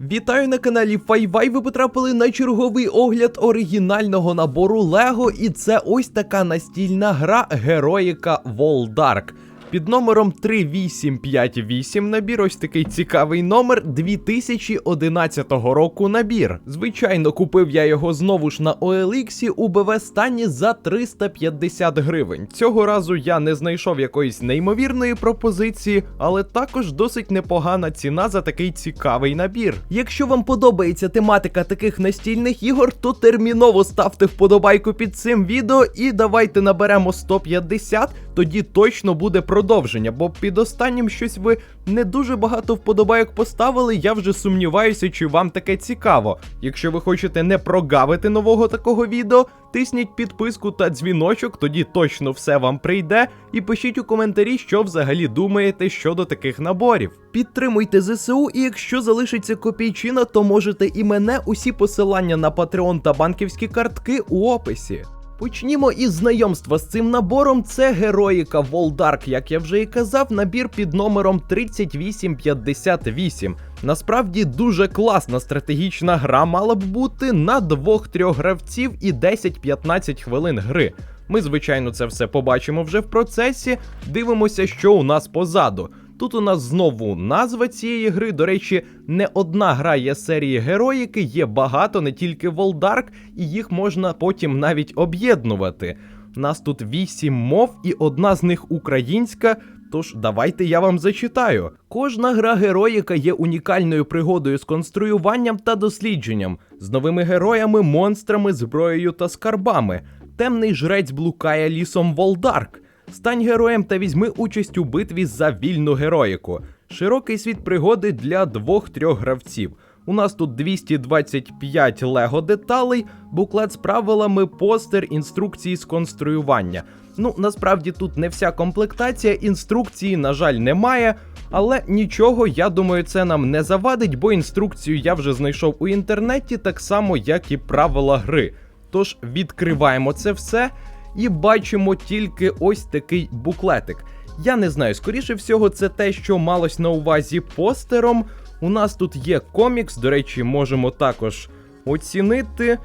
Вітаю на каналі Файвай. Ви потрапили на черговий огляд оригінального набору Лего, і це ось така настільна гра Героїка Волдарк. Під номером 3858 набір, ось такий цікавий номер 2011 року набір. Звичайно, купив я його знову ж на OLX у БВ стані за 350 гривень. Цього разу я не знайшов якоїсь неймовірної пропозиції, але також досить непогана ціна за такий цікавий набір. Якщо вам подобається тематика таких настільних ігор, то терміново ставте вподобайку під цим відео і давайте наберемо 150, тоді точно буде продовження, бо під останнім щось ви не дуже багато вподобайок поставили. Я вже сумніваюся, чи вам таке цікаво. Якщо ви хочете не прогавити нового такого відео, тисніть підписку та дзвіночок, тоді точно все вам прийде. І пишіть у коментарі, що взагалі думаєте щодо таких наборів. Підтримуйте ЗСУ, і якщо залишиться копійчина, то можете і мене усі посилання на Patreon та банківські картки у описі. Почнімо із знайомства з цим набором. Це героїка Волдарк, як я вже і казав, набір під номером 3858. Насправді дуже класна стратегічна гра мала б бути на двох-трьох гравців і 10-15 хвилин гри. Ми, звичайно, це все побачимо вже в процесі. Дивимося, що у нас позаду. Тут у нас знову назва цієї гри. До речі, не одна гра є серії героїки, є багато, не тільки Волдарк, і їх можна потім навіть об'єднувати. Нас тут вісім мов, і одна з них українська. Тож давайте я вам зачитаю. Кожна гра героїка є унікальною пригодою з конструюванням та дослідженням, з новими героями, монстрами, зброєю та скарбами. Темний жрець блукає лісом Волдарк. Стань героєм та візьми участь у битві за вільну героїку. Широкий світ пригоди для двох-трьох гравців. У нас тут 225 лего деталей, буклет з правилами, постер, інструкції з конструювання. Ну, насправді тут не вся комплектація, інструкції, на жаль, немає. Але нічого, я думаю, це нам не завадить, бо інструкцію я вже знайшов у інтернеті, так само, як і правила гри. Тож відкриваємо це все і бачимо тільки ось такий буклетик. Я не знаю, скоріше всього, це те, що малось на увазі постером. У нас тут є комікс, до речі, можемо також оцінити.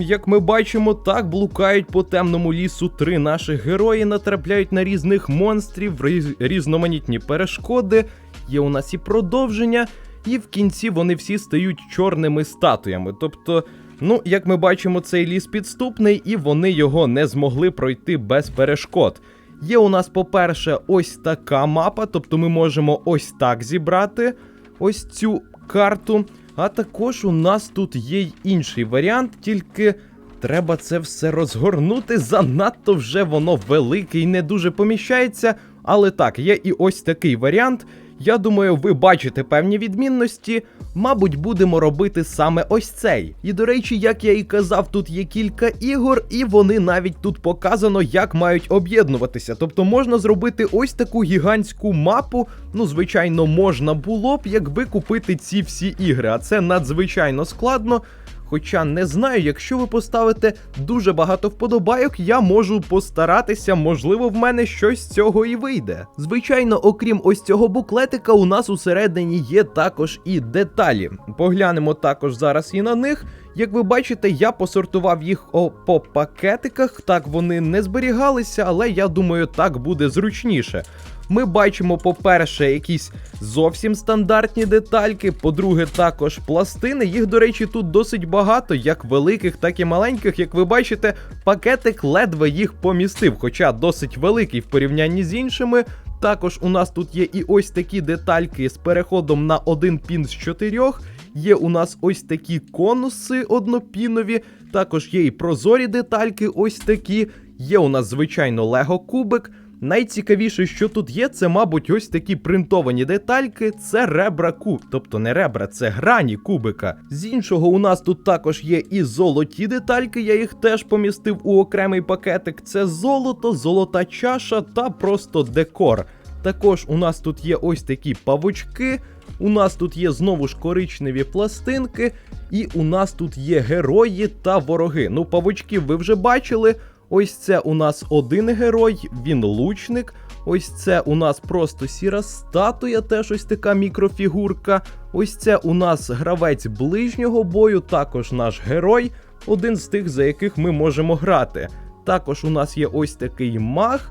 Як ми бачимо, так блукають по темному лісу три наших герої, натрапляють на різних монстрів, різ- різноманітні перешкоди. Є у нас і продовження, і в кінці вони всі стають чорними статуями. Тобто, ну, як ми бачимо, цей ліс підступний, і вони його не змогли пройти без перешкод. Є у нас, по-перше, ось така мапа, тобто ми можемо ось так зібрати ось цю карту. А також у нас тут є й інший варіант, тільки треба це все розгорнути. Занадто вже воно велике і не дуже поміщається. Але так, є і ось такий варіант. Я думаю, ви бачите певні відмінності. Мабуть, будемо робити саме ось цей. І до речі, як я і казав, тут є кілька ігор, і вони навіть тут показано, як мають об'єднуватися. Тобто можна зробити ось таку гігантську мапу. Ну, звичайно, можна було б, якби купити ці всі ігри, а це надзвичайно складно. Хоча не знаю, якщо ви поставите дуже багато вподобайок, я можу постаратися, можливо, в мене щось з цього і вийде. Звичайно, окрім ось цього буклетика, у нас усередині є також і деталі. Поглянемо також зараз і на них. Як ви бачите, я посортував їх по пакетиках. Так вони не зберігалися, але я думаю, так буде зручніше. Ми бачимо, по-перше, якісь зовсім стандартні детальки. По-друге, також пластини. Їх, до речі, тут досить багато, як великих, так і маленьких. Як ви бачите, пакетик ледве їх помістив, хоча досить великий в порівнянні з іншими. Також у нас тут є і ось такі детальки з переходом на один пін з чотирьох. Є у нас ось такі конуси однопінові, також є і прозорі детальки, ось такі. Є у нас, звичайно, Лего кубик. Найцікавіше, що тут є, це, мабуть, ось такі принтовані детальки. Це ребра куб, тобто не ребра, це грані кубика. З іншого, у нас тут також є і золоті детальки, я їх теж помістив у окремий пакетик. Це золото, золота чаша та просто декор. Також у нас тут є ось такі павучки. У нас тут є знову ж коричневі пластинки, і у нас тут є герої та вороги. Ну, павучків ви вже бачили. Ось це у нас один герой, він лучник. Ось це у нас просто сіра статуя, теж ось така мікрофігурка. Ось це у нас гравець ближнього бою, також наш герой, один з тих, за яких ми можемо грати. Також у нас є ось такий маг,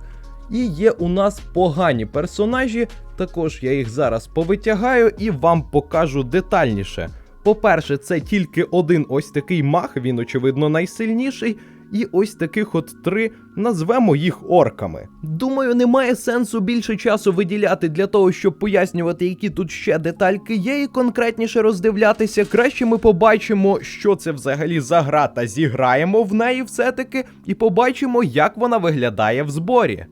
і є у нас погані персонажі. Також я їх зараз повитягаю і вам покажу детальніше. По-перше, це тільки один ось такий маг, він, очевидно, найсильніший. І ось таких от три назвемо їх орками. Думаю, немає сенсу більше часу виділяти для того, щоб пояснювати, які тут ще детальки є, і конкретніше роздивлятися. Краще ми побачимо, що це взагалі за гра, та зіграємо в неї все-таки, і побачимо, як вона виглядає в зборі.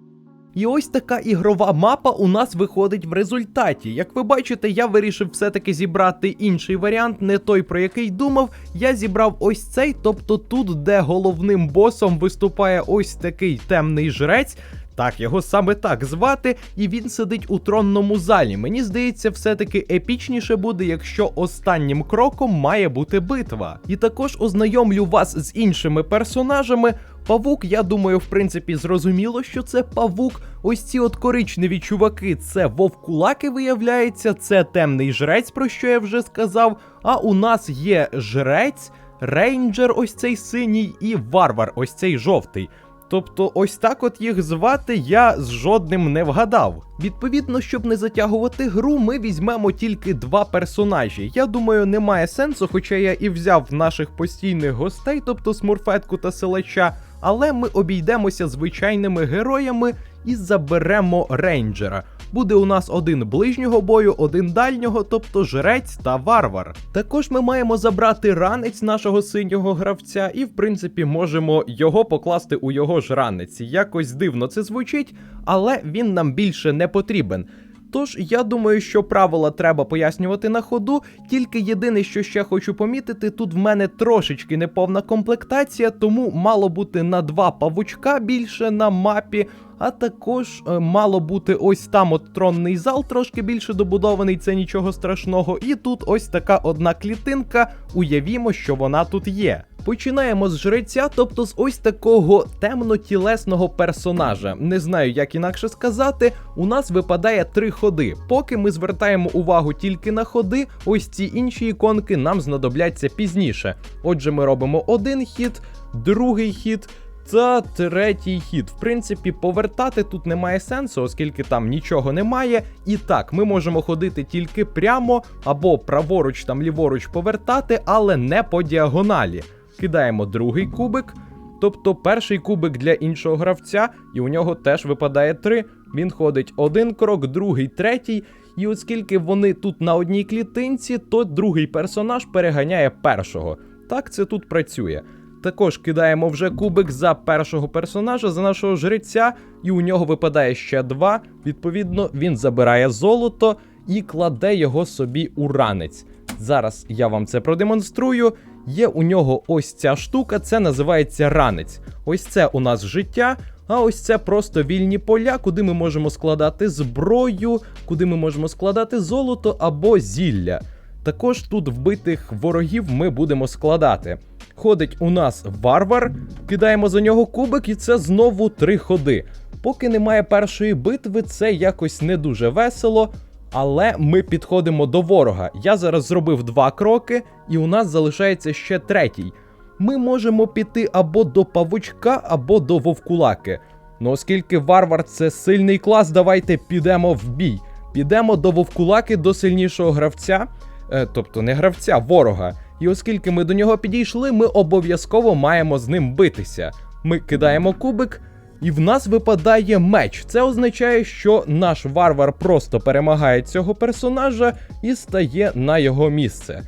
І ось така ігрова мапа у нас виходить в результаті. Як ви бачите, я вирішив все-таки зібрати інший варіант, не той, про який думав. Я зібрав ось цей, тобто тут, де головним босом виступає ось такий темний жрець. Так, його саме так звати, і він сидить у тронному залі. Мені здається, все-таки епічніше буде, якщо останнім кроком має бути битва. І також ознайомлю вас з іншими персонажами. Павук, я думаю, в принципі, зрозуміло, що це павук. Ось ці от коричневі чуваки, це вовкулаки, виявляється, це темний жрець, про що я вже сказав. А у нас є жрець, рейнджер, ось цей синій, і варвар, ось цей жовтий. Тобто, ось так от їх звати я з жодним не вгадав. Відповідно, щоб не затягувати гру, ми візьмемо тільки два персонажі. Я думаю, немає сенсу, хоча я і взяв наших постійних гостей, тобто смурфетку та силача, але ми обійдемося звичайними героями і заберемо рейнджера. Буде у нас один ближнього бою, один дальнього, тобто жрець та варвар. Також ми маємо забрати ранець нашого синього гравця, і в принципі можемо його покласти у його ж ранець. Якось дивно це звучить, але він нам більше не потрібен. Тож я думаю, що правила треба пояснювати на ходу. Тільки єдине, що ще хочу помітити, тут в мене трошечки неповна комплектація, тому мало бути на два павучка більше на мапі. А також е, мало бути ось там от тронний зал трошки більше добудований, це нічого страшного. І тут ось така одна клітинка. Уявімо, що вона тут є. Починаємо з жреця, тобто з ось такого темнотілесного персонажа. Не знаю, як інакше сказати. У нас випадає три ходи. Поки ми звертаємо увагу тільки на ходи, ось ці інші іконки нам знадобляться пізніше. Отже, ми робимо один хід, другий хід. Та третій хід. В принципі, повертати тут немає сенсу, оскільки там нічого немає. І так, ми можемо ходити тільки прямо або праворуч там ліворуч повертати, але не по діагоналі. Кидаємо другий кубик. Тобто перший кубик для іншого гравця, і у нього теж випадає три. Він ходить один крок, другий, третій. І оскільки вони тут на одній клітинці, то другий персонаж переганяє першого. Так це тут працює. Також кидаємо вже кубик за першого персонажа, за нашого жреця, і у нього випадає ще два. Відповідно, він забирає золото і кладе його собі у ранець. Зараз я вам це продемонструю. Є у нього ось ця штука, це називається ранець. Ось це у нас життя. А ось це просто вільні поля, куди ми можемо складати зброю, куди ми можемо складати золото або зілля. Також тут вбитих ворогів ми будемо складати. Ходить у нас варвар, кидаємо за нього кубик, і це знову три ходи. Поки немає першої битви, це якось не дуже весело. Але ми підходимо до ворога. Я зараз зробив два кроки, і у нас залишається ще третій. Ми можемо піти або до павучка, або до вовкулаки. Ну оскільки варвар це сильний клас, давайте підемо в бій. Підемо до вовкулаки, до сильнішого гравця, е, тобто не гравця, ворога. І оскільки ми до нього підійшли, ми обов'язково маємо з ним битися. Ми кидаємо кубик, і в нас випадає меч. Це означає, що наш варвар просто перемагає цього персонажа і стає на його місце.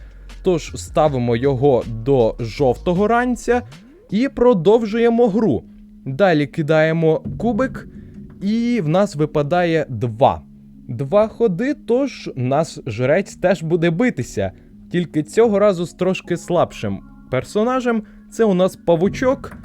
Тож ставимо його до жовтого ранця і продовжуємо гру. Далі кидаємо кубик, і в нас випадає два. Два ходи, тож наш жрець теж буде битися. Тільки цього разу з трошки слабшим персонажем. Це у нас павучок.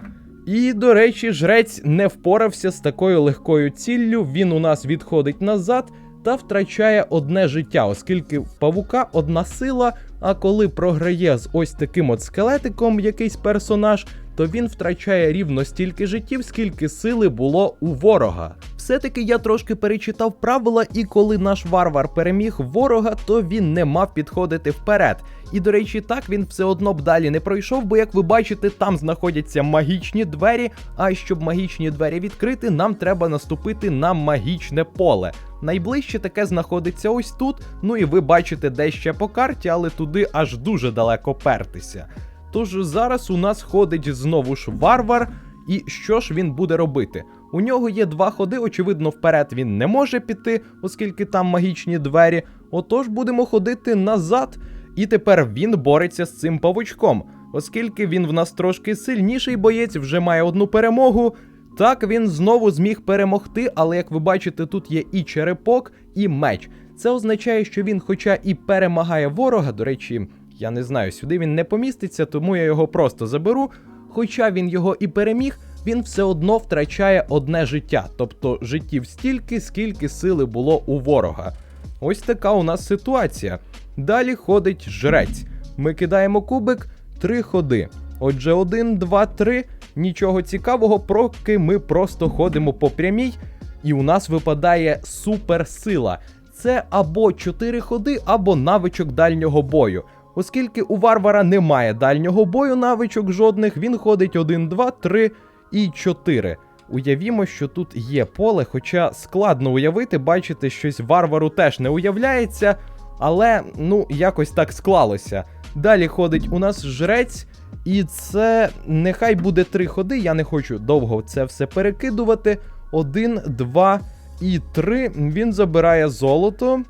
І, до речі, жрець не впорався з такою легкою ціллю. Він у нас відходить назад та втрачає одне життя, оскільки в павука одна сила. А коли програє з ось таким от скелетиком якийсь персонаж, то він втрачає рівно стільки життів, скільки сили було у ворога. Все-таки я трошки перечитав правила, і коли наш варвар переміг ворога, то він не мав підходити вперед. І до речі, так він все одно б далі не пройшов, бо як ви бачите, там знаходяться магічні двері. А щоб магічні двері відкрити, нам треба наступити на магічне поле. Найближче таке знаходиться ось тут. Ну і ви бачите де ще по карті, але туди аж дуже далеко пертися. Тож зараз у нас ходить знову ж варвар. І що ж він буде робити? У нього є два ходи, очевидно, вперед він не може піти, оскільки там магічні двері. Отож будемо ходити назад. І тепер він бореться з цим павучком, оскільки він в нас трошки сильніший боєць, вже має одну перемогу. Так він знову зміг перемогти, але як ви бачите, тут є і черепок, і меч. Це означає, що він, хоча і перемагає ворога, до речі, я не знаю, сюди він не поміститься, тому я його просто заберу. Хоча він його і переміг, він все одно втрачає одне життя, тобто життів стільки, скільки сили було у ворога. Ось така у нас ситуація. Далі ходить жрець. Ми кидаємо кубик, три ходи. Отже, один, два, три. Нічого цікавого, поки ми просто ходимо по прямій, і у нас випадає суперсила. Це або 4 ходи, або навичок дальнього бою. Оскільки у варвара немає дальнього бою навичок жодних, він ходить 1, 2, 3 і 4. Уявімо, що тут є поле, хоча складно уявити, бачите, щось варвару теж не уявляється, але ну якось так склалося. Далі ходить у нас жрець, і це нехай буде три ходи. Я не хочу довго це все перекидувати. Один, два і три. Він забирає золото.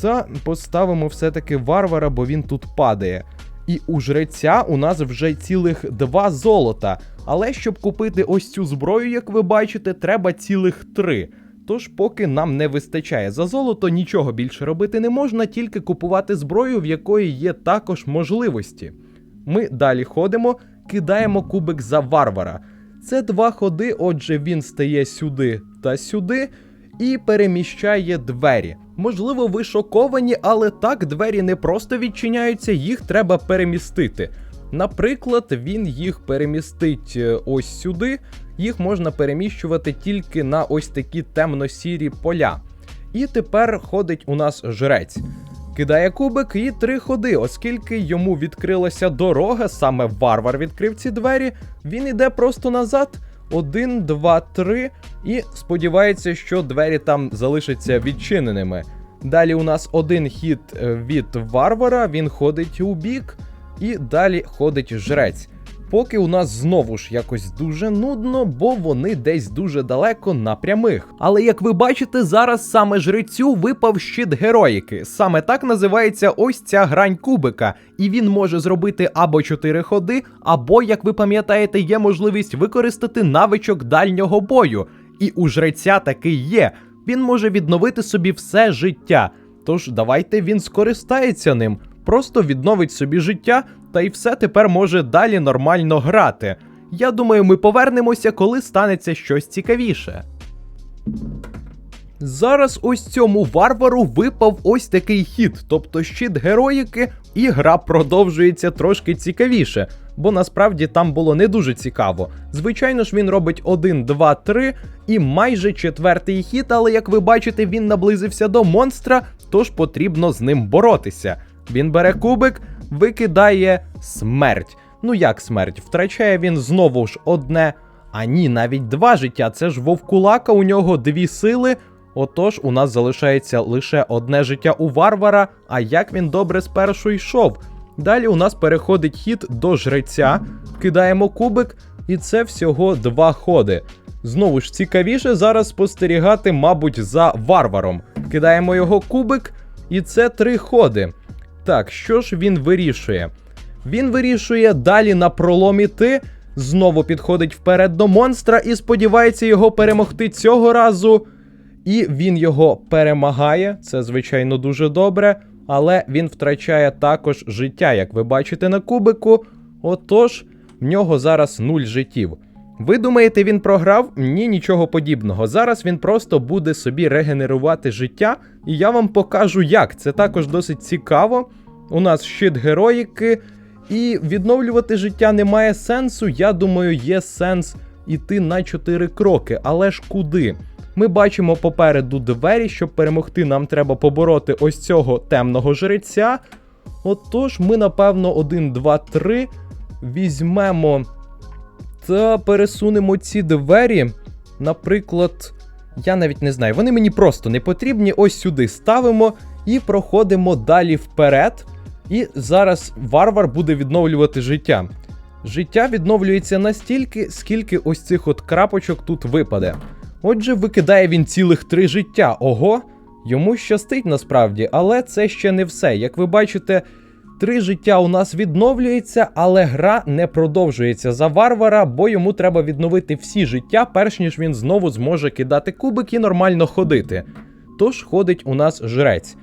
Та поставимо все-таки варвара, бо він тут падає. І у жреця у нас вже цілих два золота. Але щоб купити ось цю зброю, як ви бачите, треба цілих три. Тож, поки нам не вистачає за золото, нічого більше робити не можна, тільки купувати зброю, в якої є також можливості. Ми далі ходимо, кидаємо кубик за варвара. Це два ходи, отже, він стає сюди та сюди і переміщає двері. Можливо, ви шоковані, але так двері не просто відчиняються, їх треба перемістити. Наприклад, він їх перемістить е, ось сюди, їх можна переміщувати тільки на ось такі темно-сірі поля. І тепер ходить у нас жрець. Кидає кубик і три ходи, оскільки йому відкрилася дорога, саме варвар відкрив ці двері, він іде просто назад. Один, два, три, і сподівається, що двері там залишаться відчиненими. Далі у нас один хід е, від варвара, він ходить у бік, і далі ходить жрець. Поки у нас знову ж якось дуже нудно, бо вони десь дуже далеко на прямих. Але як ви бачите, зараз саме жрецю випав щит героїки. Саме так називається ось ця грань кубика, і він може зробити або 4 ходи, або, як ви пам'ятаєте, є можливість використати навичок дальнього бою. І у жреця такий є. Він може відновити собі все життя. Тож давайте він скористається ним, просто відновить собі життя, та й все тепер може далі нормально грати. Я думаю, ми повернемося, коли станеться щось цікавіше. Зараз ось цьому варвару випав ось такий хід, тобто щит героїки, і гра продовжується трошки цікавіше, бо насправді там було не дуже цікаво. Звичайно ж, він робить 1, 2, 3 і майже четвертий хід, але як ви бачите, він наблизився до монстра, тож потрібно з ним боротися. Він бере кубик, викидає смерть. Ну як смерть? Втрачає він знову ж одне. А ні, навіть два життя. Це ж вовкулака, у нього дві сили. Отож, у нас залишається лише одне життя у варвара. А як він добре спершу йшов. Далі у нас переходить хід до жреця, кидаємо кубик, і це всього два ходи. Знову ж цікавіше зараз спостерігати, мабуть, за варваром. Кидаємо його кубик, і це три ходи. Так, що ж він вирішує? Він вирішує далі на пролом іти, знову підходить вперед до монстра і сподівається його перемогти цього разу. І він його перемагає. Це, звичайно, дуже добре. Але він втрачає також життя, як ви бачите на кубику. Отож, в нього зараз нуль життів. Ви думаєте, він програв? Ні, нічого подібного. Зараз він просто буде собі регенерувати життя, і я вам покажу, як. Це також досить цікаво. У нас щит героїки, І відновлювати життя немає сенсу. Я думаю, є сенс іти на 4 кроки. Але ж куди? Ми бачимо попереду двері, щоб перемогти, нам треба побороти ось цього темного жреця. Отож, ми, напевно, 1, 2, 3 візьмемо та пересунемо ці двері. Наприклад, я навіть не знаю, вони мені просто не потрібні. Ось сюди ставимо і проходимо далі вперед. І зараз варвар буде відновлювати життя. Життя відновлюється настільки, скільки ось цих от крапочок тут випаде. Отже, викидає він цілих три життя. Ого, йому щастить насправді, але це ще не все. Як ви бачите, три життя у нас відновлюється, але гра не продовжується за варвара, бо йому треба відновити всі життя, перш ніж він знову зможе кидати кубик і нормально ходити. Тож ходить у нас жрець.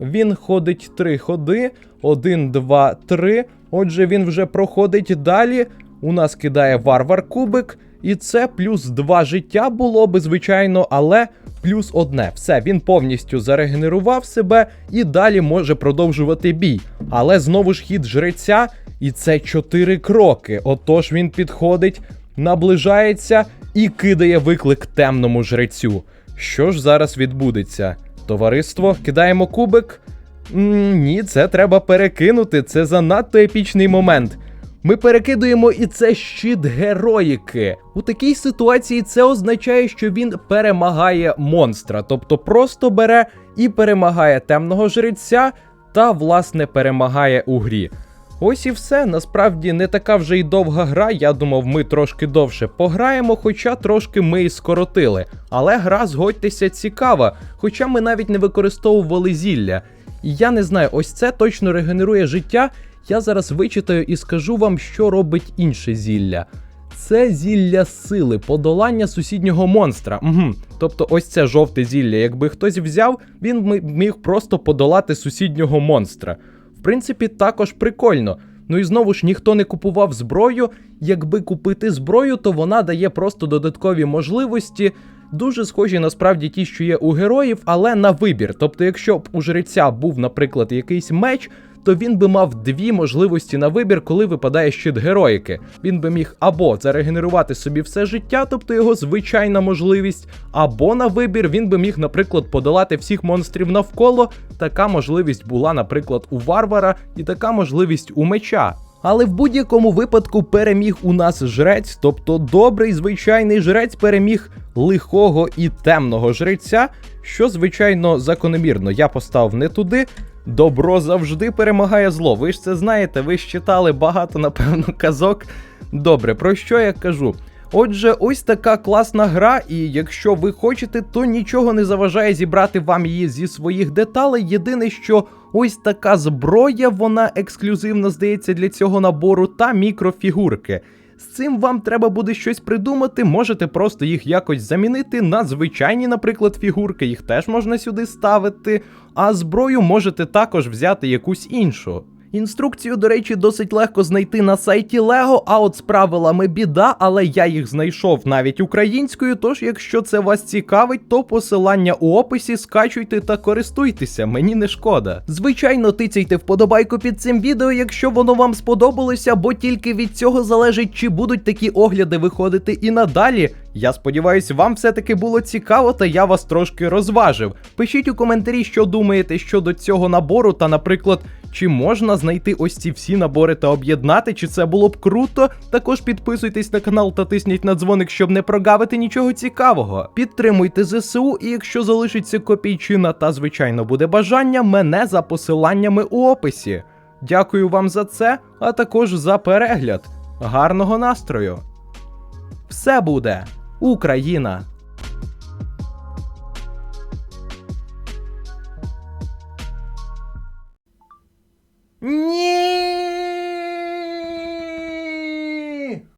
Він ходить три ходи. Один, два, три. Отже, він вже проходить далі. У нас кидає варвар кубик. І це плюс два життя було би, звичайно, але плюс одне. Все, він повністю зарегенерував себе і далі може продовжувати бій. Але знову ж хід жреця, і це чотири кроки. Отож він підходить, наближається і кидає виклик темному жрецю. Що ж зараз відбудеться? Товариство, кидаємо кубик. Ні, це треба перекинути. Це занадто епічний момент. Ми перекидуємо і це щит героїки. У такій ситуації це означає, що він перемагає монстра, тобто просто бере і перемагає темного жреця та, власне, перемагає у грі. Ось і все. Насправді не така вже й довга гра. Я думав, ми трошки довше пограємо, хоча трошки ми і скоротили. Але гра, згодьтеся, цікава, хоча ми навіть не використовували зілля. Я не знаю, ось це точно регенерує життя. Я зараз вичитаю і скажу вам, що робить інше зілля. Це зілля сили, подолання сусіднього монстра. Угу. Тобто, ось це жовте зілля. Якби хтось взяв, він міг просто подолати сусіднього монстра. В принципі, також прикольно. Ну і знову ж ніхто не купував зброю. Якби купити зброю, то вона дає просто додаткові можливості. Дуже схожі насправді ті, що є у героїв, але на вибір. Тобто, якщо б у жреця був, наприклад, якийсь меч, то він би мав дві можливості на вибір, коли випадає щит героїки. Він би міг або зарегенерувати собі все життя, тобто його звичайна можливість, або на вибір він би міг, наприклад, подолати всіх монстрів навколо. Така можливість була, наприклад, у варвара, і така можливість у меча. Але в будь-якому випадку переміг у нас жрець, тобто добрий звичайний жрець переміг лихого і темного жреця, що звичайно закономірно. Я поставив не туди. Добро завжди перемагає зло. Ви ж це знаєте, ви ж читали багато, напевно, казок. Добре, про що я кажу? Отже, ось така класна гра, і якщо ви хочете, то нічого не заважає зібрати вам її зі своїх деталей. Єдине, що ось така зброя, вона ексклюзивна, здається, для цього набору, та мікрофігурки. З цим вам треба буде щось придумати, можете просто їх якось замінити на звичайні, наприклад, фігурки, їх теж можна сюди ставити, а зброю можете також взяти якусь іншу. Інструкцію, до речі, досить легко знайти на сайті Lego, а от з правилами біда, але я їх знайшов навіть українською. Тож, якщо це вас цікавить, то посилання у описі скачуйте та користуйтеся, мені не шкода. Звичайно, тицяйте вподобайку під цим відео, якщо воно вам сподобалося, бо тільки від цього залежить, чи будуть такі огляди виходити і надалі. Я сподіваюся, вам все-таки було цікаво, та я вас трошки розважив. Пишіть у коментарі, що думаєте щодо цього набору, та, наприклад, чи можна знайти ось ці всі набори та об'єднати, чи це було б круто. Також підписуйтесь на канал та тисніть на дзвоник, щоб не прогавити нічого цікавого. Підтримуйте ЗСУ, і якщо залишиться копійчина та, звичайно, буде бажання, мене за посиланнями у описі. Дякую вам за це, а також за перегляд. Гарного настрою! Все буде! Україна! Ні!